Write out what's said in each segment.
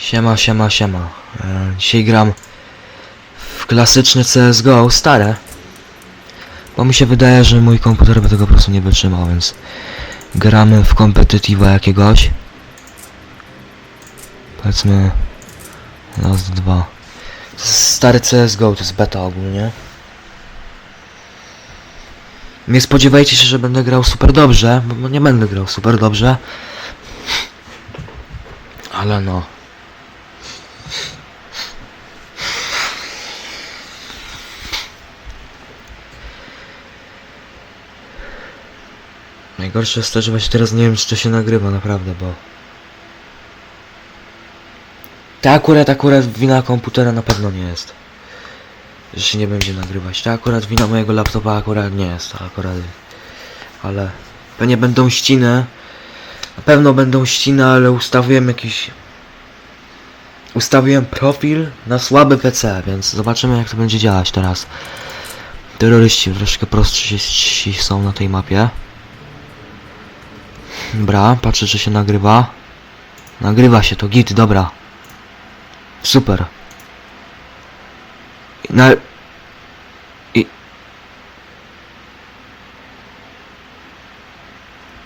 Siema, siema, siema. E, dzisiaj gram w klasyczny CSGO, stare. Bo mi się wydaje, że mój komputer by tego po prostu nie wytrzymał, więc gramy w competitiva jakiegoś. Powiedzmy raz, dwa. Stary CSGO, to jest beta ogólnie. Nie spodziewajcie się, że będę grał super dobrze, bo nie będę grał super dobrze. Ale no. Najgorsze jest to, że właśnie teraz nie wiem, czy to się nagrywa naprawdę, bo... Ta akurat, akurat wina komputera na pewno nie jest. Że się nie będzie nagrywać. Ta akurat wina mojego laptopa akurat nie jest, akurat... Ale... Pewnie będą ściny. Na pewno będą ściny, ale ustawiłem jakiś... Ustawiłem profil na słaby PC, więc zobaczymy jak to będzie działać teraz. Terroryści troszkę prostsi są na tej mapie. Dobra, patrzę czy się nagrywa. Nagrywa się to, git, dobra. Super. Na... I...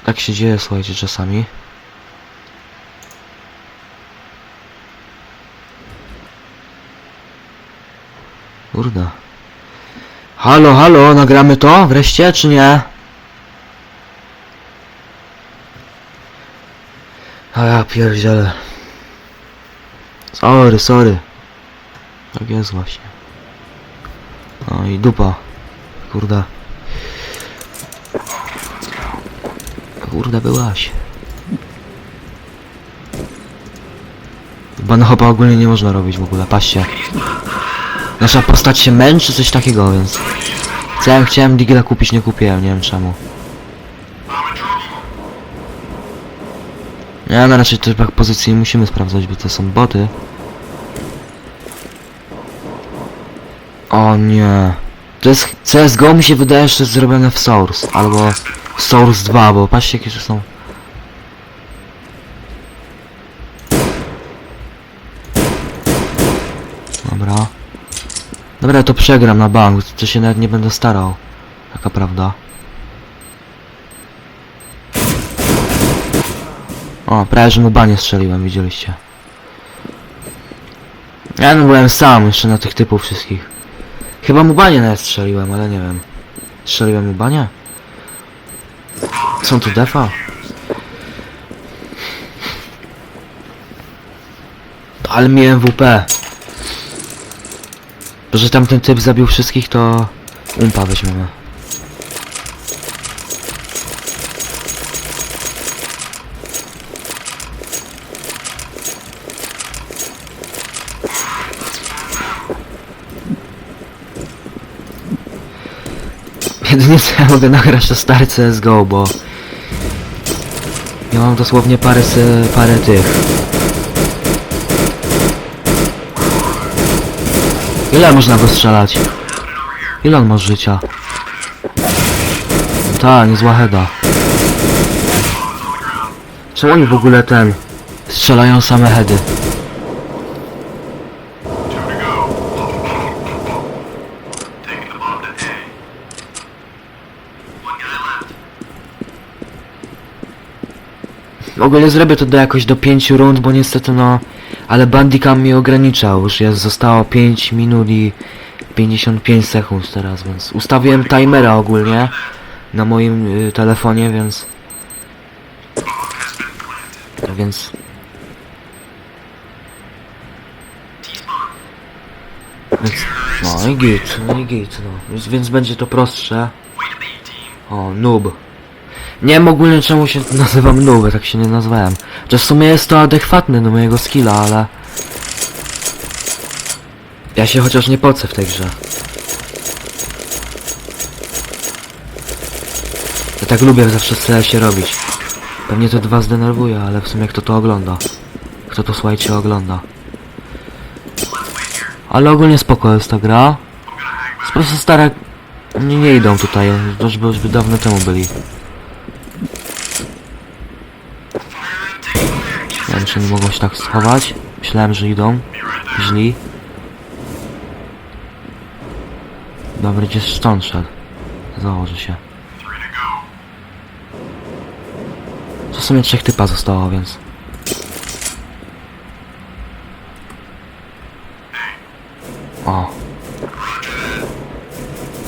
Tak się dzieje, słuchajcie, czasami. Kurde. Halo, halo, nagramy to wreszcie, czy nie? A ja pierdzielę. Sorry, sorry. Tak jest właśnie. No i dupa. Kurde. Kurde byłaś. Banohopa ogólnie nie można robić w ogóle, patrzcie. Nasza postać się męczy, coś takiego, więc... Chciałem, chciałem Digla kupić, nie kupiłem, nie wiem czemu. Nie, no raczej tych pozycji musimy sprawdzać, bo to są boty. O nie. To jest CSGO mi się wydaje, że jest zrobione w Source, albo Source 2, bo patrzcie jakie to są. Dobra. Dobra, to przegram na bank, to się nawet nie będę starał. Taka prawda. O, prawie że mu banie strzeliłem, widzieliście. Ja no byłem sam jeszcze na tych typów wszystkich. Chyba mu banie nawet strzeliłem, ale nie wiem. Strzeliłem mu banie? Są tu defa? Ale miałem WP. Że tamten typ zabił wszystkich, to umpa weźmiemy. Jedynie co ja mogę nagrać to stary CSGO, bo... Ja mam dosłownie parę, parę tych. Ile można go strzelać? Ile on ma życia? Ta, niezła heda. Czemu oni w ogóle ten... Strzelają same hedy? Taking the bomb to A. One guy left. Ogólnie zrobię to do jakoś do 5 rund, bo niestety no... Ale Bandicam mnie ograniczał, już jest, zostało 5 minut i 55 sekund teraz, więc ustawiłem timera ogólnie na moim y, telefonie, więc... Więc... Więc... No i git, no i git, no. Więc, więc będzie to prostsze. O, noob. Nie wiem ogólnie czemu się nazywam noob, tak się nie nazwałem. To w sumie jest to adekwatne do mojego skilla, ale... Ja się chociaż nie pocę w tej grze. Ja tak lubię zawsze w się robić. Pewnie to dwa zdenerwuje, ale w sumie kto to ogląda? Kto to słuchajcie ogląda? Ale ogólnie spoko jest ta gra. Po prostu stare... Nie, nie idą tutaj, już by, już by dawno temu byli. Wiem, czy nie mogą się tak schować. Myślałem, że idą. Źli. Dobra, gdzieś stąd szedł. Założy się. W sumie trzech typa zostało, więc... O.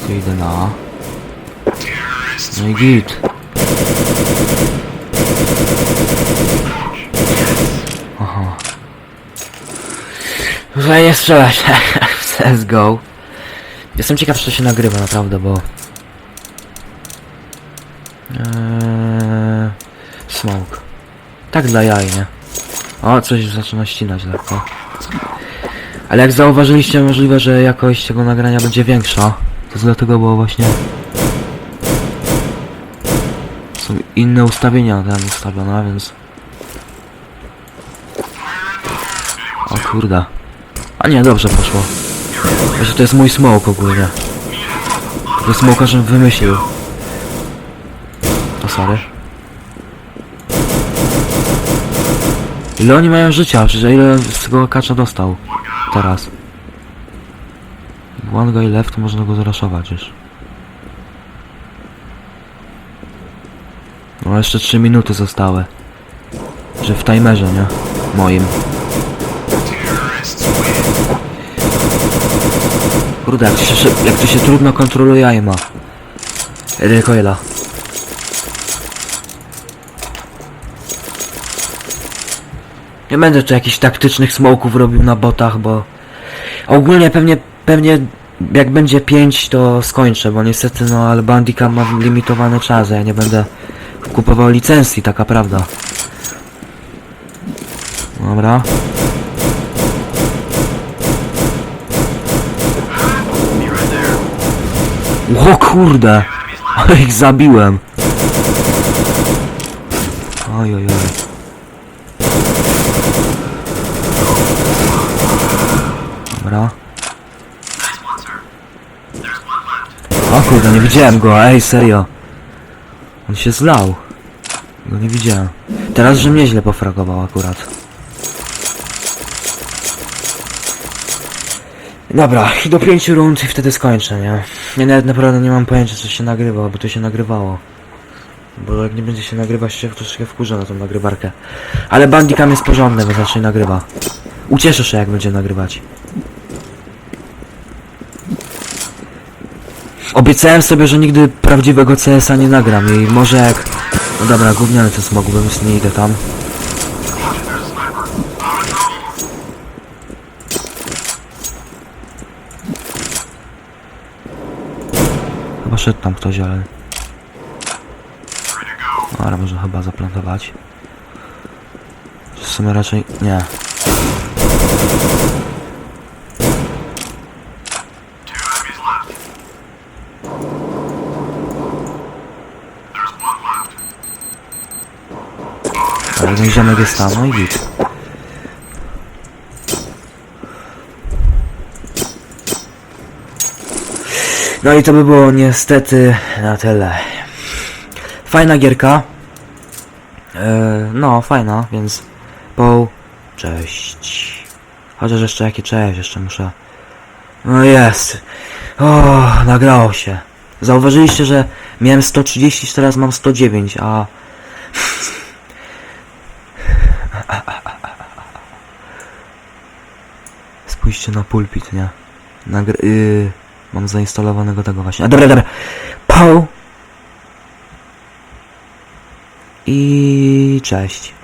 Tu idę na... No i git. Że nie strzelać w CSGO. Jestem ciekaw, czy to się nagrywa naprawdę, bo... Eee... Smoke. Tak dla jaj, nie? O, coś zaczyna ścinać lekko. Ale jak zauważyliście, możliwe, że jakość tego nagrania będzie większa. To jest dlatego, bo właśnie... Są inne ustawienia tam ustawione, więc... O kurde. A nie, dobrze poszło. To jest mój smoke ogólnie. To smoka, żebym wymyślił. O, sorry. Ile oni mają życia? Przecież ile z tego kacza dostał? Teraz. One guy left, można go zraszować już. No jeszcze 3 minuty zostały. Że w timerze, nie? Moim. Kurde, jak to się, jak to się trudno kontroluje aima. Recoila. Nie będę tu jakichś taktycznych smoków robił na botach, bo... Ogólnie pewnie, pewnie jak będzie 5 to skończę, bo niestety no ale Bandicam ma limitowany czas, ja nie będę kupował licencji, taka prawda. Dobra. O kurde! Ale ich zabiłem. Oj, oj, oj. Dobra. O kurde, nie widziałem go, ej, serio. On się zlał. Go nie widziałem. Teraz, że mnie źle pofragował akurat. Dobra, i do pięciu rund i wtedy skończę, nie? Ja nawet naprawdę nie mam pojęcia, co się nagrywa, bo to się nagrywało. Bo jak nie będzie się nagrywać, to troszkę wkurzę na tą nagrywarkę. Ale Bandicam jest porządny, bo zawsze nagrywa. Ucieszę się, jak będzie nagrywać. Obiecałem sobie, że nigdy prawdziwego CS-a nie nagram i może jak... No dobra, gówniany to smog, więc nie idę tam. Chyba szedł tam ktoś, ale... Go. Ale może chyba zaplantować. W sumie raczej... nie. Ale ten ziomek jest tam, no i git. No i to by było niestety na tyle. Fajna gierka. E, no, fajna, więc po cześć. Chociaż jeszcze jakie cześć, jeszcze muszę. No jest. O, nagrało się. Zauważyliście, że miałem 130, teraz mam 109, a Spójrzcie na pulpit, nie? Nagr... Yy, mam zainstalowanego tego właśnie. A dobra, dobra. Pał. I cześć.